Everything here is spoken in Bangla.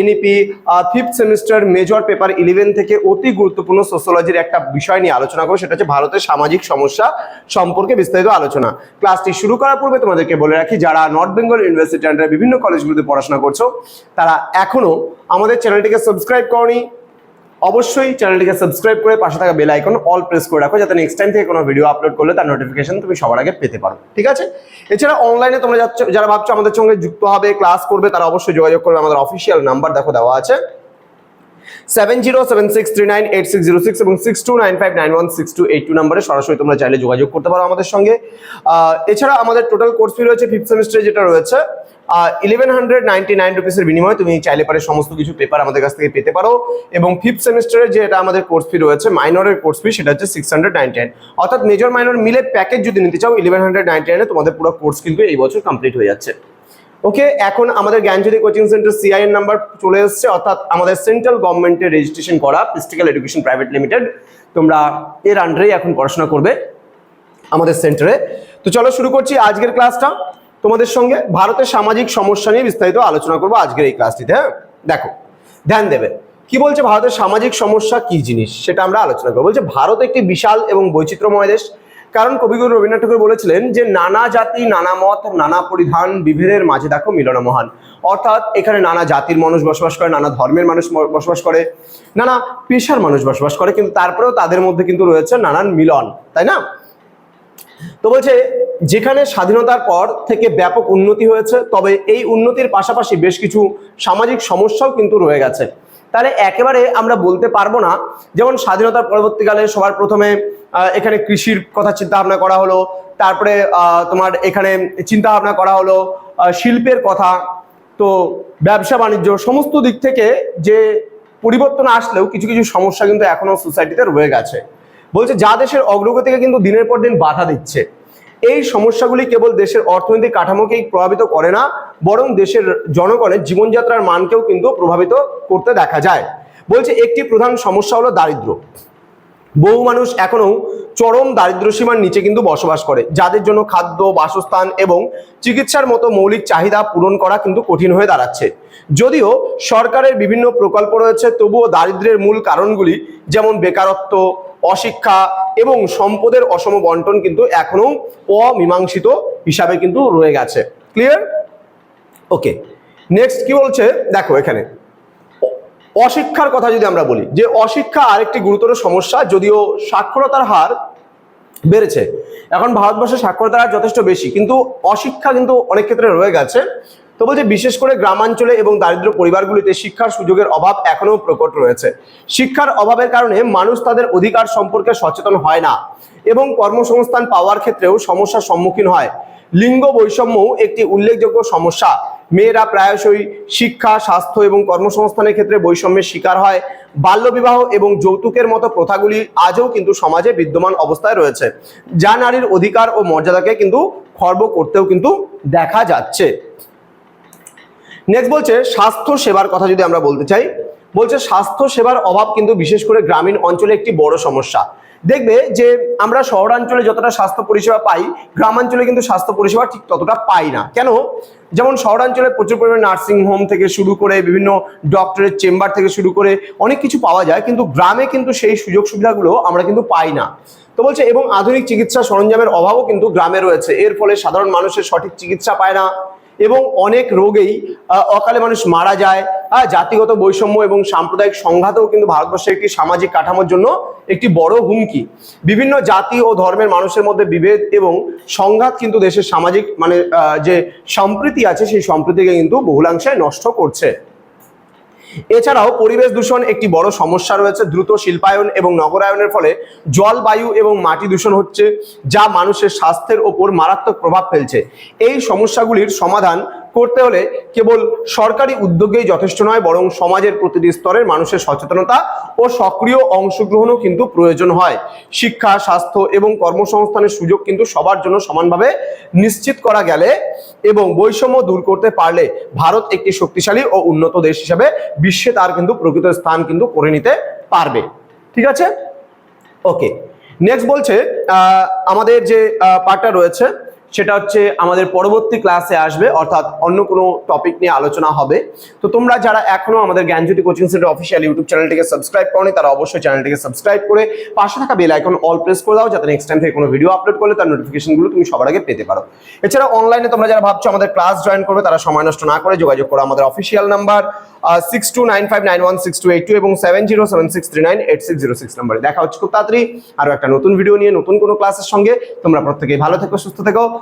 NEP fifth semester major paper eleven থেকে অতি গুরুত্বপূর্ণ সোশ্যোলজির একটা বিষয় নিয়ে আলোচনা করব। সেটা হচ্ছে ভারতের সামাজিক সমস্যা সম্পর্কে বিস্তারিত আলোচনা। ক্লাসটি শুরু করার পূর্বে তোমাদেরকে বলে রাখি, যারা নর্থ বেঙ্গল ইউনিভার্সিটি আন্ডারে বিভিন্ন কলেজগুলোতে পড়াশোনা করছ, তারা এখনও আমাদের চ্যানেলটিকে সাবস্ক্রাইব করনি। অবশ্যই চ্যানেলটিকে সাবস্ক্রাইব করে পাশে থাকা বেল আইকন অল প্রেস করে রাখো, যাতে নেক্সট টাইম থেকে কোনো ভিডিও আপলোড করলে তার নোটিফিকেশন তুমি সবার আগে পেতে পারো। ঠিক আছে? এছাড়া অনলাইনে তোমরা যাচ্ছ, যারা ভাবছ আমাদের সঙ্গে যুক্ত হবে ক্লাস করবে, তারা অবশ্যই যোগাযোগ করবে। আমাদের অফিসিয়াল নাম্বার দেখো দেওয়া আছে। Seven zero seven six three nine eight six zero six এবং six two nine five nine one six two eight two নাম্বারে সরাসরি তোমরা চাইলে যোগাযোগ করতে পারো আমাদের সঙ্গে। এছাড়া আমাদের টোটাল কোর্স ফি রয়েছে ফিফথ সেমিস্টারে যেটা রয়েছে ইলেভেন হান্ড্রেড নাইনটি নাইন রুপিসের বিনিময়ে তুমি চাইলে পারে সমস্ত কিছু পেপার আমাদের কাছ থেকে পেতে পারো। এবং ফিফথ সেমিস্টারে যে এটা আমাদের কোর্স ফি রয়েছে মাইনরের কোর্স ফি সেটা হচ্ছে সিক্স হান্ড্রেড নাইনটি নাইন অর্থাৎ মেজর মাইনর মিলে প্যাকেজ যদি নিতে চাও ইলেভেন হান্ড্রেড নাইনটি নাইনে তোমাদের পুরো কোর্স কিন্তু এই বছর কমপ্লিট হয়ে যাচ্ছে। ওকে এখন আমাদের Gyanjyoti coaching centre CIN number চলে এসেছে, অর্থাৎ আমাদের সেন্ট্রাল গভর্নমেন্টের রেজিস্ট্রেশন করা পিস্টিক্যাল এডুকেশন প্রাইভেট লিমিটেড তোমরা এর আন্ডারেই এখন পড়াশোনা করবে আমাদের সেন্টারে তো চলো শুরু করছি আজকের ক্লাসটা তোমাদের সঙ্গে ভারতের সামাজিক সমস্যা নিয়ে বিস্তারিত আলোচনা করব আজকের এই ক্লাসটিতে হ্যাঁ? দেখো, ধ্যান দেবে। কি বলছে ভারতের সামাজিক সমস্যা, কি জিনিস, সেটা আমরা আলোচনা করব। বলছে, ভারত একটি বিশাল এবং বৈচিত্র্যময় দেশ। কারণ কবিগুরু রবীন্দ্রনাথ ঠাকুর বলেছিলেন যে, নানা জাতি, নানা মত, নানা পরিধান, বিভেদের মাঝে দেখো মিলন মহান। অর্থাৎ এখানে নানা জাতির মানুষ বসবাস করে, নানা ধর্মের মানুষ বসবাস করে, নানা পেশার মানুষ বসবাস করে, কিন্তু তারপরেও তাদের মধ্যে কিন্তু রয়েছে নানান মিলন, তাই না? তো বলছে, যেখানে স্বাধীনতার পর থেকে ব্যাপক উন্নতি হয়েছে, তবে এই উন্নতির পাশাপাশি বেশ কিছু সামাজিক সমস্যাও কিন্তু রয়ে গেছে। তাহলে একেবারে আমরা বলতে পারব না, যেমন স্বাধীনতার পরবর্তীকালে সবার প্রথমে এখানে কৃষির কথা চিন্তা ভাবনা করা হলো, তারপরে তোমার এখানে চিন্তা ভাবনা করা হলো শিল্পের কথা, তো ব্যবসা বাণিজ্য সমস্ত দিক থেকে যে পরিবর্তন আসলেও কিছু কিছু সমস্যা কিন্তু এখনও সোসাইটিতে রয়ে গেছে। বলছে, যা দেশের অগ্রগতিকে কিন্তু দিনের পর দিন বাধা দিচ্ছে। এই সমস্যাগুলি কেবল দেশের অর্থনৈতিক কাঠামোকেই প্রভাবিত করে না, বরং দেশের জনগণের জীবনযাত্রার মানকেও কিন্তু প্রভাবিত করতে দেখা যায়। বলছে, একটি প্রধান সমস্যা হলো দারিদ্র্য বহু মানুষ এখনও চরম দারিদ্র সীমার নিচে কিন্তু বসবাস করে, যাদের জন্য খাদ্য, বাসস্থান এবং চিকিৎসার মতো মৌলিক চাহিদা পূরণ করা কিন্তু কঠিন হয়ে দাঁড়াচ্ছে। যদিও সরকারের বিভিন্ন প্রকল্প রয়েছে, তবুও দারিদ্র্যের মূল কারণগুলি যেমন বেকারত্ব, অশিক্ষা এবং সম্পদের অসম বন্টন কিন্তু এখনও অমীমাংসিত হিসাবে কিন্তু রয়ে গেছে। ক্লিয়ার ওকে নেক্সট কি বলছে? দেখো এখানে। অশিক্ষার কথা যদি আমরা বলি, যে অশিক্ষা আরেকটি গুরুতর সমস্যা, যদিও সাক্ষরতার হার বেড়েছে। এখন ভারতবর্ষে সাক্ষরতার হার যথেষ্ট বেশি, কিন্তু অশিক্ষা কিন্তু অনেক ক্ষেত্রে রয়ে গেছে। তো বলছে, বিশেষ করে গ্রামাঞ্চলে এবং দারিদ্র পরিবারগুলিতে শিক্ষার সুযোগের অভাব এখনও প্রকট রয়েছে। শিক্ষার অভাবের কারণে মানুষ তাদের অধিকার সম্পর্কে সচেতন হয় না এবং কর্মসংস্থান পাওয়ার ক্ষেত্রেও সমস্যার সম্মুখীন হয়। লিঙ্গ বৈষম্যও একটি উল্লেখযোগ্য সমস্যা। মেয়েরা প্রায়শই শিক্ষা, স্বাস্থ্য এবং কর্মসংস্থানের ক্ষেত্রে বৈষম্যের শিকার হয়। বাল্যবিবাহ এবং যৌতুকের মতো প্রথাগুলি আজও কিন্তু সমাজে বিদ্যমান অবস্থায় রয়েছে। যা নারীর অধিকার ও মর্যাদাকে কিন্তু খর্ব করতেও কিন্তু দেখা যাচ্ছে। নেক্সট বলছে, স্বাস্থ্য সেবার কথা যদি আমরা বলতে চাই, বলছে স্বাস্থ্য সেবার অভাব কিন্তু বিশেষ করে গ্রামীণ অঞ্চলে একটি বড় সমস্যা। দেখবে যে আমরা শহরাঞ্চলে যতটা স্বাস্থ্য পরিষেবা পাই, গ্রামাঞ্চলে কিন্তু স্বাস্থ্য পরিষেবা ঠিক ততটা পাই না। কেন? যেমন শহরাঞ্চলে প্রচুর পরিমাণে নার্সিং হোম থেকে শুরু করে, বিভিন্ন ডক্টরের চেম্বার থেকে শুরু করে অনেক কিছু পাওয়া যায়, কিন্তু গ্রামে কিন্তু সেই সুযোগ সুবিধাগুলো আমরা কিন্তু পাই না। তো বলছে, এবং আধুনিক চিকিৎসা সরঞ্জামের অভাবও কিন্তু গ্রামে রয়েছে। এর ফলে সাধারণ মানুষের সঠিক চিকিৎসা পায় না। এবং অনেক রোগেই অকালে মানুষ মারা যায়। জাতিগত বৈষম্য এবং সাম্প্রদায়িক সংঘাতও কিন্তু ভারতবর্ষের একটি সামাজিক কাঠামোর জন্য একটি বড় হুমকি। বিভিন্ন জাতি ও ধর্মের মানুষের মধ্যে বিভেদ এবং সংঘাত কিন্তু দেশের সামাজিক মানে যে সম্প্রীতি আছে, সেই সম্প্রীতিকে কিন্তু বহুলাংশে নষ্ট করছে। এছাড়াও পরিবেশ দূষণ একটি বড় সমস্যা রয়েছে। দ্রুত শিল্পায়ন এবং নগরায়নের ফলে জলবায়ু এবং মাটি দূষণ হচ্ছে, যা মানুষের স্বাস্থ্যের ওপর মারাত্মক প্রভাব ফেলছে। এই সমস্যাগুলির সমাধান করতে হলে কেবল সরকারি উদ্যোগেই যথেষ্ট নয়, বরং সমাজের প্রতিটি স্তরের মানুষের সচেতনতা ও সক্রিয় অংশগ্রহণও কিন্তু প্রয়োজন হয়। শিক্ষা, স্বাস্থ্য এবং কর্মসংস্থানের সুযোগ কিন্তু সবার জন্য সমানভাবে নিশ্চিত করা গেলে এবং বৈষম্য দূর করতে পারলে ভারত একটি শক্তিশালী ও উন্নত দেশ হিসেবে বিশ্বে তার কিন্তু প্রকৃত স্থান কিন্তু করে নিতে পারবে। ঠিক আছে? ওকে। নেক্সট বলছে আমাদের যে পার্টটা রয়েছে সেটা হচ্ছে আমাদের পরবর্তী ক্লাসে আসবে, অর্থাৎ অন্য কোনো টপিক নিয়ে আলোচনা হবে। তো তোমরা যারা এখনও আমাদের Gyanjyoti coaching centre official YouTube চ্যানেলটিকে সাবস্ক্রাইব করনি, তারা অবশ্যই চ্যানেলটিকে সাবস্ক্রাইব করে পাশে থাকা বেল আইকন অল প্রেস করে দাও, যাতে নেক্সট টাইম থেকে কোনো ভিডিও আপলোড করলে তার নোটিফিকেশনগুলো তুমি সবার আগে পেতে পারো। এছাড়া অনলাইনে তোমরা যারা ভাবছ আমাদের ক্লাস জয়েন করবে, তারা সময় নষ্ট না করে যোগাযোগ করো আমাদের official number six two nine five nine one six two eight two এবং seven zero seven six three nine eight six zero six নাম্বারে দেখা হচ্ছে খুব তাড়াতাড়ি আরও একটা নতুন ভিডিও নিয়ে, নতুন কোনো ক্লাসের সঙ্গে। তোমরা প্রত্যেকেই ভালো থেকো, সুস্থ থেকো।